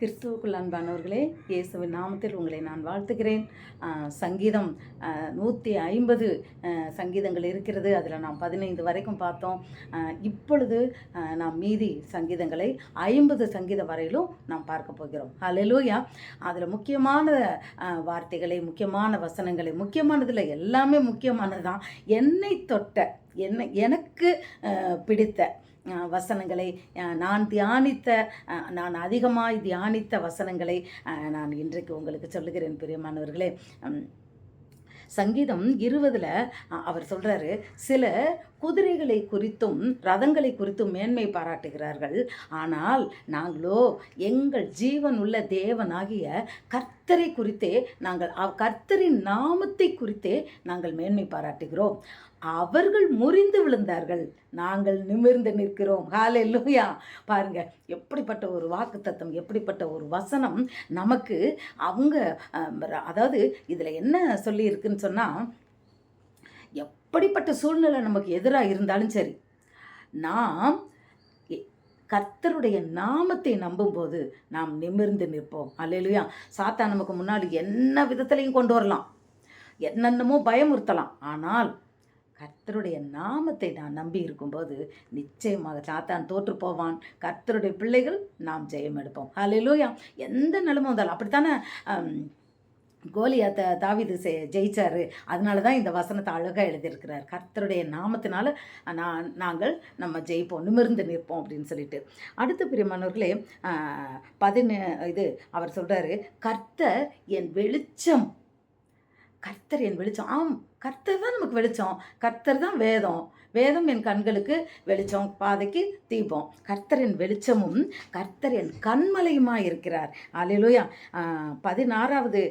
கிறிஸ்துவுக்குள் அன்பானவர்களே இயேசுவின் நாமத்தில் உங்களை நான் வாழ்த்துகிறேன். சங்கீதம் நூற்றி ஐம்பது சங்கீதங்கள் இருக்கிறது. அதில் நாம் பதினைந்து வரைக்கும் பார்த்தோம். இப்பொழுது நாம் மீதி சங்கீதங்களை ஐம்பது சங்கீதம் வரையிலும் நாம் பார்க்க போகிறோம். ஹalleluya அதில் முக்கியமான வார்த்தைகளை முக்கியமான வசனங்களை முக்கியமானதில் எல்லாமே முக்கியமானது தான் என்னை தொட்ட என்னை எனக்கு பிடித்த வசனங்களை நான் தியானித்த நான் அதிகமாய் தியானித்த வசனங்களை நான் இன்றைக்கு உங்களுக்கு சொல்லுகிறேன் பிரியமானவர்களே. சங்கீதம் இருபதில் அவர் சொல்கிறாரு சில குதிரைகளை குறித்தும் ரதங்களை குறித்தும் மேன்மை பாராட்டுகிறார்கள். ஆனால் நாங்களோ எங்கள் ஜீவன் உள்ள தேவனாகிய கர்த்தரை குறித்தே நாங்கள் அவ் கர்த்தரின் நாமத்தை குறித்தே நாங்கள் மேன்மை பாராட்டுகிறோம். அவர்கள் முறிந்து விழுந்தார்கள். நாங்கள் நிமிர்ந்து நிற்கிறோம். ஹalleluya! பாருங்க எப்படிப்பட்ட ஒரு வாக்குத்தத்தம் எப்படிப்பட்ட ஒரு வசனம் நமக்கு அவங்க அதாவது இதில் என்ன சொல்லியிருக்குன்னு சொன்னால் எப்படிப்பட்ட சூழ்நிலை நமக்கு எதிராக இருந்தாலும் சரி நாம் எ- கர்த்தருடைய நாமத்தை நம்பும்போது நாம் நிமிர்ந்து நிற்போம். அல்லையா சாத்தா நமக்கு முன்னாடி என்ன விதத்துலையும் கொண்டு வரலாம். என்னென்னமோ பயமுறுத்தலாம். ஆனால் கர்த்தருடைய நாமத்தை நான் நம்பி இருக்கும்போது நிச்சயமாக சாத்தான் தோற்று போவான். கர்த்தருடைய பிள்ளைகள் நாம் ஜெயம் எடுப்போம். ஹalleluya எந்த நிலைமை வந்தாலும் அப்படித்தானே கோலியாத்தை தாவிது செ ஜெயிச்சாரு. அதனால தான் இந்த வசனத்தை அழகாக எழுதியிருக்கிறார். கர்த்தருடைய நாமத்தினால நான் நாங்கள் நம்ம ஜெயிப்போம் நிமிர்ந்து நிற்போம் அப்படின்னு சொல்லிட்டு. அடுத்த பிரியமானவர்களே பதினே இது அவர் சொல்கிறாரு கர்த்தர் என் வெளிச்சம். கர்த்தர் என் வெளிச்சம். ஆம் கர்த்தர் தான் நமக்கு வெளிச்சம். கர்த்தர் தான் வேதம். வேதம் என் கண்களுக்கு வெளிச்சம் பாதைக்கு தீபம். கர்த்தரின் வெளிச்சமும் கர்த்தரின் கண்மலையுமா இருக்கிறார். அலையிலோயா பதினாறாவது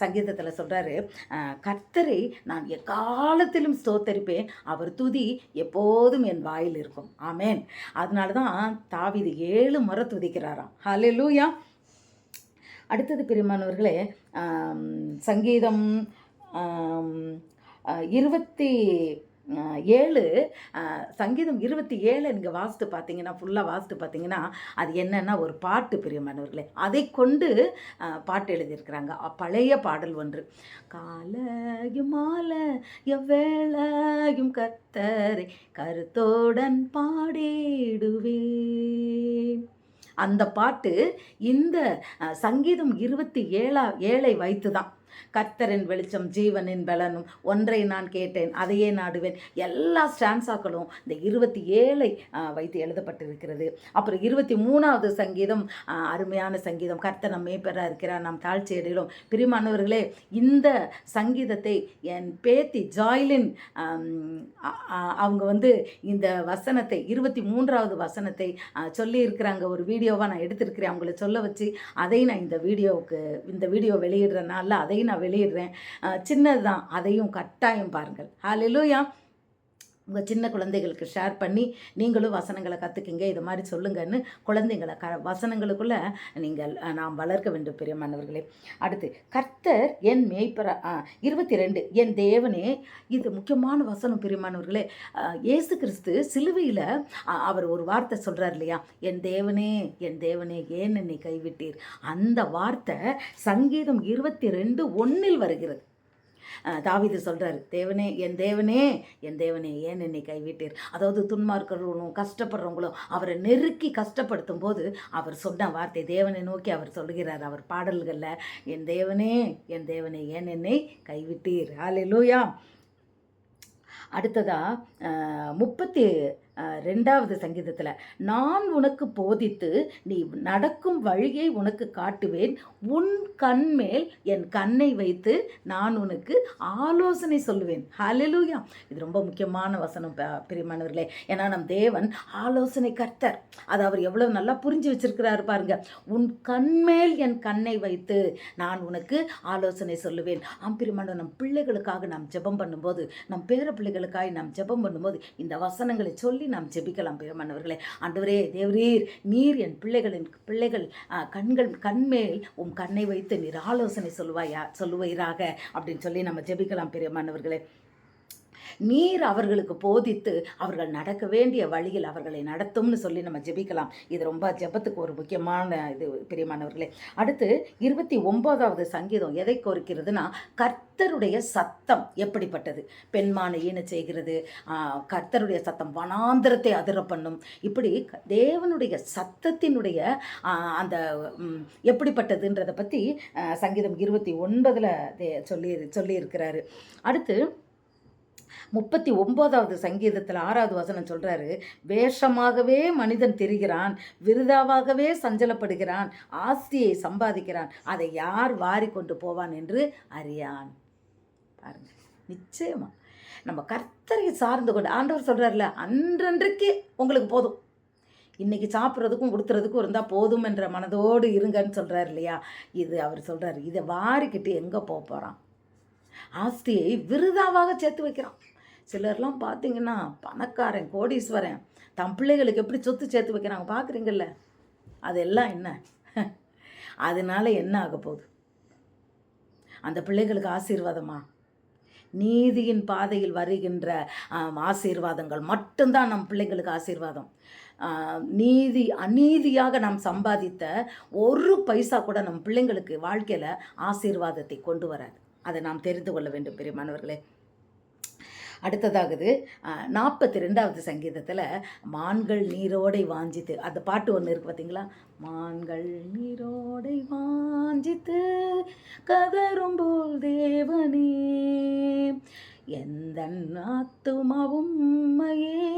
சங்கீதத்தில் சொல்கிறாரு கர்த்தரை நான் எக்காலத்திலும் ஸ்தோத்தரிப்பேன். அவர் துதி எப்போதும் என் வாயில் இருக்கும். ஆமேன் அதனால தான் தாவிது ஏழு முறை துதிக்கிறாராம். ஹalleluya அடுத்தது பிரிமானவர்களே சங்கீதம் இருபத்தி ஏழு சங்கீதம் இருபத்தி ஏழு நீங்கள் வாசித்து பார்த்தீங்கன்னா ஃபுல்லாக வாசித்து பார்த்தீங்கன்னா அது என்னென்னா ஒரு பாட்டு பிரியமானவர்களே அதை கொண்டு பாட்டு எழுதியிருக்கிறாங்க. பழைய பாடல் ஒன்று. காலையும் மாலை எவ்வேளையும் கத்தரை கருத்தோடன் பாடிடுவேன். அந்த பாட்டு இந்த சங்கீதம் இருபத்தி ஏழா ஏழை வைத்து தான் கர்த்தரின் வெளிச்சம் ஜீவனின் பலனும். ஒன்றை நான் கேட்டேன் அதையே நாடுவேன். எல்லா ஸ்டான்ஸாக்களும் இந்த இருபத்தி ஏழை வைத்து எழுதப்பட்டிருக்கிறது. அப்புறம் இருபத்தி மூணாவது சங்கீதம் அருமையான சங்கீதம். கர்த்தனம் நம்ம மேய்ப்பராக இருக்கிறார் நாம் தாழ்ச்சி அடையிலும் பிரிமானவர்களே இந்த சங்கீதத்தை என் பேத்தி ஜாய்லின் அவங்க வந்து இந்த வசனத்தை இருபத்தி மூன்றாவது வசனத்தை சொல்லியிருக்கிறாங்க. சொல்லி இருக்கிறாங்க ஒரு வீடியோவாக நான் எடுத்திருக்கிறேன். அவங்கள சொல்ல வச்சு அதை நான் இந்த வீடியோவுக்கு இந்த வீடியோ வெளியிடுறனால அதையும் நான் வெளியிடுறேன். சின்னது சின்னதுதான். அதையும் கட்டாயம் பாருங்கள். ஹalleluya உங்கள் சின்ன குழந்தைகளுக்கு ஷேர் பண்ணி நீங்களும் வசனங்களை கற்றுக்கிங்க இது மாதிரி சொல்லுங்கன்னு குழந்தைங்களை க வசனங்களுக்குள்ளே நீங்கள் நாம் வளர்க்க வேண்டும் பெரியமானவர்களே. அடுத்து கர்த்தர் என் மேய்ப்பர இருபத்தி ரெண்டு என் தேவனே இது முக்கியமான வசனம் பிரியமானவர்களே. இயேசு கிறிஸ்து சிலுவையில் அவர் ஒரு வார்த்தை சொல்கிறார் இல்லையா? என் தேவனே என் தேவனே ஏன் என்னை கைவிட்டீர்? அந்த வார்த்தை சங்கீதம் இருபத்தி ரெண்டு ஒன்றில் வருகிறது. தாவிது சொல்கிறாரு தேவனே என் தேவனே என் தேவனே ஏன் என்னை கைவிட்டீர்? அதாவது துன்மார்க்கர்களும் கஷ்டப்படுறவங்களும் அவரை நெருக்கி கஷ்டப்படுத்தும் போது அவர் சொன்ன வார்த்தை தேவனை நோக்கி அவர் சொல்கிறார். அவர் பாடல்களில் என் தேவனே என் தேவனே ஏன் என்னை கைவிட்டீர்? ஆலே லூயா அடுத்ததாக முப்பத்தி ரெண்டாவது சங்கீதத்தில் நான் உனக்கு போதித்து நீ நடக்கும் வழியை உனக்கு காட்டுவேன். உன் கண்மேல் என் கண்ணை வைத்து நான் உனக்கு ஆலோசனை சொல்லுவேன். ஹalleluya. இது ரொம்ப முக்கியமான வசனம் பிரியமானவர்களே. ஏன்னா நம் தேவன் ஆலோசனை கர்த்தர். அது அவர் எவ்வளோ நல்லா புரிஞ்சு வச்சிருக்கிறாரு பாருங்க. உன் கண்மேல் என் கண்ணை வைத்து நான் உனக்கு ஆலோசனை சொல்லுவேன். ஆம் பிரியமான நம் பிள்ளைகளுக்காக நாம் ஜெபம் பண்ணும்போது நம் பேர பிள்ளைகளுக்காக நாம் ஜெபம் பண்ணும்போது இந்த வசனங்களை சொல்லி நாம் ஜெபிக்கலாம் பிரியமானவர்களே ஆண்டவரே தேவரீர் நீர் என் பிள்ளைகளின் பிள்ளைகள் கண்கள் கண்மேல் உம் கண்ணை வைத்து நீர் ஆலோசனை சொல்லுவாயா சொல்லுவீராக அப்படின்னு சொல்லி நம்ம ஜெபிக்கலாம் பிரியமானவர்களே நீர் அவர்களுக்கு போதித்து அவர்கள் நடக்க வேண்டிய வழியில் அவர்களை நடத்தும்னு சொல்லி நம்ம ஜெபிக்கலாம். இது ரொம்ப ஜெபத்துக்கு ஒரு முக்கியமான இது பிரியமானவர்களே. அடுத்து இருபத்தி ஒன்பதாவது சங்கீதம் எதை கோரிக்கிறதுனா கர்த்தருடைய சத்தம் எப்படிப்பட்டது? பெண்மானை ஈன செய்கிறது கர்த்தருடைய சத்தம் வனாந்திரத்தை அதிர பண்ணும். இப்படி க- தேவனுடைய சத்தத்தினுடைய அந்த எப்படிப்பட்டதுன்றதை பற்றி சங்கீதம் இருபத்தி ஒன்பதில் சொல்லி சொல்லியிருக்கிறாரு. அடுத்து முப்பத்தி ஒம்போதாவது சங்கீதத்தில் ஆறாவது வசனம் சொல்கிறாரு வேஷமாகவே மனிதன் திரிகிறான் விருதாவாகவே சஞ்சலப்படுகிறான் ஆஸ்தியை சம்பாதிக்கிறான் அதை யார் வாரி கொண்டு போவான் என்று அறியான். பாருங்க நிச்சயமா. நம்ம கர்த்தரை சார்ந்து கொண்டு ஆண்டவர் சொல்கிறார்ல அன்றன்றைக்கு உங்களுக்கு போதும். இன்றைக்கி சாப்பிட்றதுக்கும் கொடுத்துறதுக்கும் இருந்தால் போதும் என்ற மனதோடு இருங்கன்னு சொல்கிறார் இல்லையா? இது அவர் சொல்கிறார் இதை வாரிக்கிட்டு எங்கே போக போகிறான் ஆஸ்தியை விருதாவாக சேர்த்து வைக்கிறான். சிலர்லாம் பார்த்தீங்கன்னா பணக்காரன் கோடீஸ்வரன் தம் பிள்ளைகளுக்கு எப்படி சொத்து சேர்த்து வைக்கிறாங்க பார்க்குறீங்கல்ல? அதெல்லாம் என்ன? அதனால என்ன ஆக போகுது? அந்த பிள்ளைகளுக்கு ஆசீர்வாதமா? நீதியின் பாதையில் வருகின்ற ஆசீர்வாதங்கள் மட்டும்தான் நம் பிள்ளைகளுக்கு ஆசீர்வாதம். நீதி அநீதியாக நாம் சம்பாதித்த ஒரு பைசா கூட நம் பிள்ளைங்களுக்கு வாழ்க்கையில் ஆசீர்வாதத்தை கொண்டு வராது. அதை நாம் தெரிந்து கொள்ள வேண்டும் பெரியமானவர்களே அடுத்ததாகுது நாற்பத்தி ரெண்டாவது சங்கீதத்தில் மான்கள் நீரோடை வாஞ்சித்து அந்த பாட்டு ஒன்று இருக்குது பார்த்தீங்களா மான்கள் நீரோடை வாஞ்சித்து கதரும் போல் தேவனே எந்த ஆத்துமாவும் உம்மையே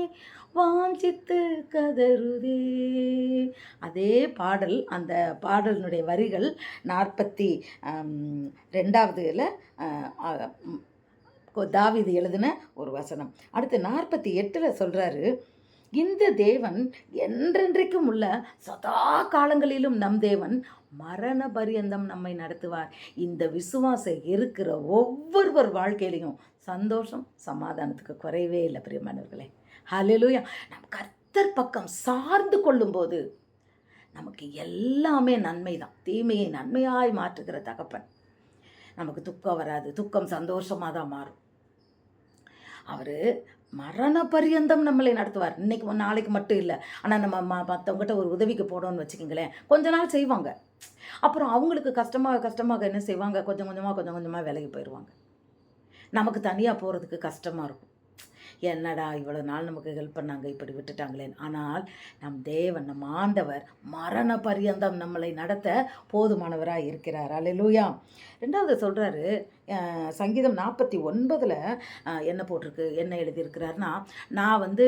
வாஞ்சித்து கதருதே அதே பாடல் அந்த பாடலினுடைய வரிகள் நாற்பத்தி ரெண்டாவதுல தாவிது எழுதின ஒரு வசனம். அடுத்து நாற்பத்தி எட்டில் சொல்கிறாரு இந்த தேவன் என்றென்றைக்கும் உள்ள சதா காலங்களிலும் நம் தேவன் மரண பரியந்தம் நம்மை நடத்துவார். இந்த விசுவாசம் இருக்கிற ஒவ்வொருவர் வாழ்க்கையிலையும் சந்தோஷம் சமாதானத்துக்கு குறைவே இல்லை பிரியமானவர்களே. ஹலெலுயா நம் கர்த்தர் பக்கம் சார்ந்து கொள்ளும்போது நமக்கு எல்லாமே நன்மை தான் தீமையை நன்மையாய் மாற்றுகிற தகப்பன். நமக்கு துக்கம் வராது. துக்கம் சந்தோஷமாக தான் மாறும். அவர் மரண பரியந்தம் நம்மளை நடத்துவார். இன்றைக்கி நாளைக்கு மட்டும் இல்லை. ஆனால் நம்ம ம மற்றவங்ககிட்ட ஒரு உதவிக்கு போடணும்னு வச்சுக்கிங்களேன். கொஞ்ச நாள் செய்வாங்க. அப்புறம் அவங்களுக்கு கஷ்டமாக கஷ்டமாக என்ன செய்வாங்க? கொஞ்சம் கொஞ்சமாக கொஞ்சம் கொஞ்சமாக விலகி போயிடுவாங்க நமக்கு தனியாக போகிறதுக்கு கஷ்டமாக இருக்கும். என்னடா இவ்வளோ நாள் நமக்கு ஹெல்ப் பண்ணாங்க இப்படி விட்டுட்டாங்களேன் ஆனால் நம் தேவன் நம் ஆண்டவர் மரண பரியந்தம் நம்மளை நடத்த போதுமானவராக இருக்கிறார். அல்லேலூயா ரெண்டாவது சொல்கிறாரு சங்கீதம் நாற்பத்தி ஒன்பதில் என்ன போட்டிருக்கு என்ன எழுதியிருக்கிறாருன்னா நான் வந்து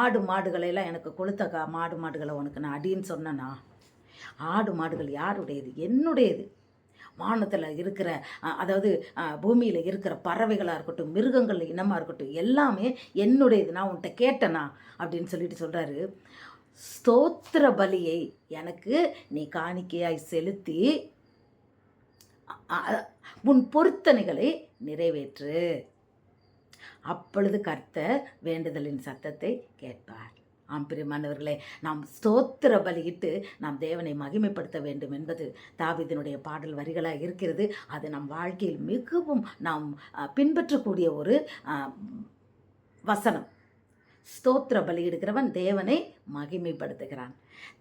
ஆடு மாடுகளை எல்லாம் எனக்கு கொளுத்தக்கா மாடு மாடுகளை உனக்கு நான் அடின்னு சொன்னேன்னா ஆடு மாடுகள் யாருடையது? என்னுடையது? வானத்தில் இருக்கிற அதாவது பூமியில் இருக்கிற பறவைகளாக இருக்கட்டும் மிருகங்கள் இனமாக இருக்கட்டும் எல்லாமே என்னுடையது. நான் உன்கிட்ட கேட்டேனா? அப்படின்னு சொல்லிட்டு சொல்கிறாரு ஸ்தோத்திர பலியை எனக்கு நீ காணிக்கையாய் செலுத்தி உன் பொருத்தனைகளை நிறைவேற்று. அப்பொழுது கர்த்தர் வேண்டுதலின் சத்தத்தை கேட்பார். ஆம் பிரியமானவர்களே நாம் ஸ்தோத்திர பலியிட்டு நாம் தேவனை மகிமைப்படுத்த வேண்டும் என்பது தாவிதனுடைய பாடல் வரிகளாக இருக்கிறது. அது நம் வாழ்க்கையில் மிகவும் நாம் பின்பற்றக்கூடிய ஒரு வசனம். ஸ்தோத்திர பலியிடுகிறவன் தேவனை மகிமைப்படுத்துகிறான்.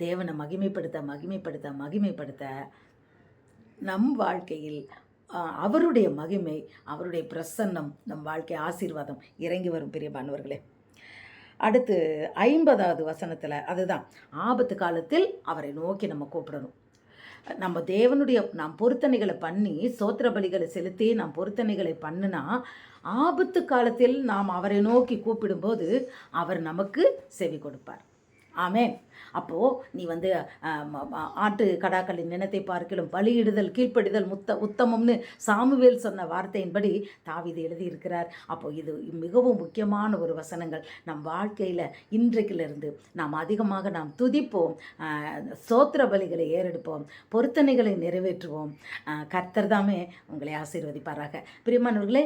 தேவனை மகிமைப்படுத்த மகிமைப்படுத்த மகிமைப்படுத்த நம் வாழ்க்கையில் அவருடைய மகிமை அவருடைய பிரசன்னம் நம் வாழ்க்கை ஆசீர்வாதம் இறங்கி வரும் பெரிய மாணவர்களே அடுத்து ஐம்பதாவது வசனத்தில் அதுதான். ஆபத்து காலத்தில் அவரை நோக்கி நம்ம கூப்பிடணும். நம்ம தேவனுடைய நாம் பொருத்தனைகளை பண்ணி சோத்திர பலிகளை செலுத்தி நாம் பொருத்தனைகளை பண்ணினா ஆபத்து காலத்தில் நாம் அவரை நோக்கி கூப்பிடும்போது அவர் நமக்கு செவி கொடுப்பார். ஆமேன். அப்போது நீ வந்து ஆட்டு கடாக்களின் நினத்தை பார்க்கலும் பலியிடுதல் கீழ்ப்படிதல் முத்த உத்தமம்னு சாமுவேல் சொன்ன வார்த்தையின்படி தாவீது எழுதியிருக்கிறார். அப்போது இது மிகவும் முக்கியமான ஒரு வசனங்கள். நம் வாழ்க்கையில் இன்றைக்கிலிருந்து நாம் அதிகமாக நாம் துதிப்போம் சோத்திர பலிகளை ஏறெடுப்போம் பொருத்தனைகளை நிறைவேற்றுவோம். கர்த்தர் தாமே உங்களை ஆசீர்வதிப்பாராக. பிரியமானவர்களே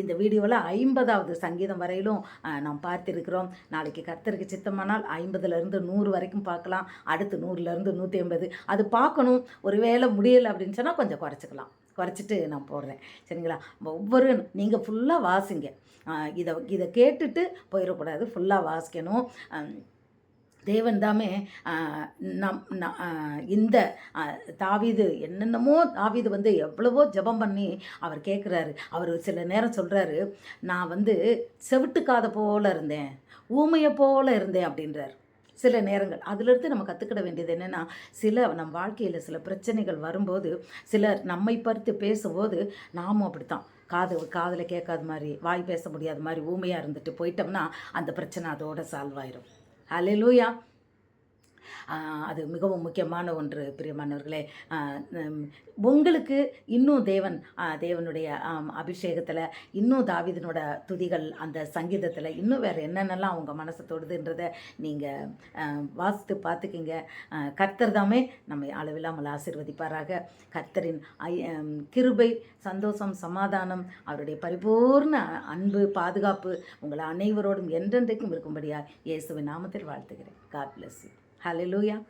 இந்த வீடியோவில் ஐம்பதாவது சங்கீதம் வரையிலும் நாம் பார்த்திருக்கிறோம். நாளைக்கு கர்த்தருக்கு சித்தமானால் ஐம்பதுலேருந்து நூறு வரைக்கும் பார்க்கலாம். அடுத்து நூறுலேருந்து நூற்றி ஐம்பது. அது பார்க்கணும். ஒரு வேலை முடியலை அப்படின்னு சொன்னால் கொஞ்சம் குறைச்சிக்கலாம். குறைச்சிட்டு நான் போடுறேன். சரிங்களா? ஒவ்வொரு நீங்கள் ஃபுல்லாக வாசிங்க. இதை இதை கேட்டுட்டு போயிடக்கூடாது. ஃபுல்லாக வாசிக்கணும். தேவன் தாமே நம் இந்த தாவிது தாவீது என்னென்னமோ தாவீது வந்து எவ்வளவோ ஜெபம் பண்ணி அவர் கேட்குறாரு அவர் சில நேரம் சொல்கிறாரு நான் வந்து செவிட்டுக்காத போல இருந்தேன். ஊமையை போல் இருந்தேன் அப்படின்றார். சில நேரங்கள். அதிலிருந்து நம்ம கற்றுக்கிட வேண்டியது என்னென்னா சில நம் வாழ்க்கையில் சில பிரச்சனைகள் வரும்போது சிலர் நம்மை பறித்து பேசும்போது நாமும் அப்படித்தான். காது காதில் கேட்காத மாதிரி வாய் பேச முடியாத மாதிரி ஊமையாக இருந்துட்டு போயிட்டோம்னா அந்த பிரச்சனை அதோட சால்வ் ஆயிரும். அலையிலூயா அது மிகவும் முக்கியமான ஒன்று பிரியமானவர்களே. உங்களுக்கு இன்னும் தேவன் தேவனுடைய அபிஷேகத்தில் இன்னும் தாவிதனோட துதிகள் அந்த சங்கீதத்தில் இன்னும் வேறு என்னென்னலாம் அவங்க மனசை தொடுதுன்றதை நீங்கள் வாசித்து பார்த்துக்கிங்க. கர்த்தர் தாமே நம்மை அளவில்லாமல் ஆசிர்வதிப்பாராக. கர்த்தரின் கிருபை சந்தோஷம் சமாதானம் அவருடைய பரிபூர்ண அன்பு பாதுகாப்பு உங்கள் அனைவரோடும் என்றென்றைக்கும் இருக்கும்படியாக இயேசுவின் நாமத்தில் வாழ்த்துகிறேன். God bless you Hallelujah.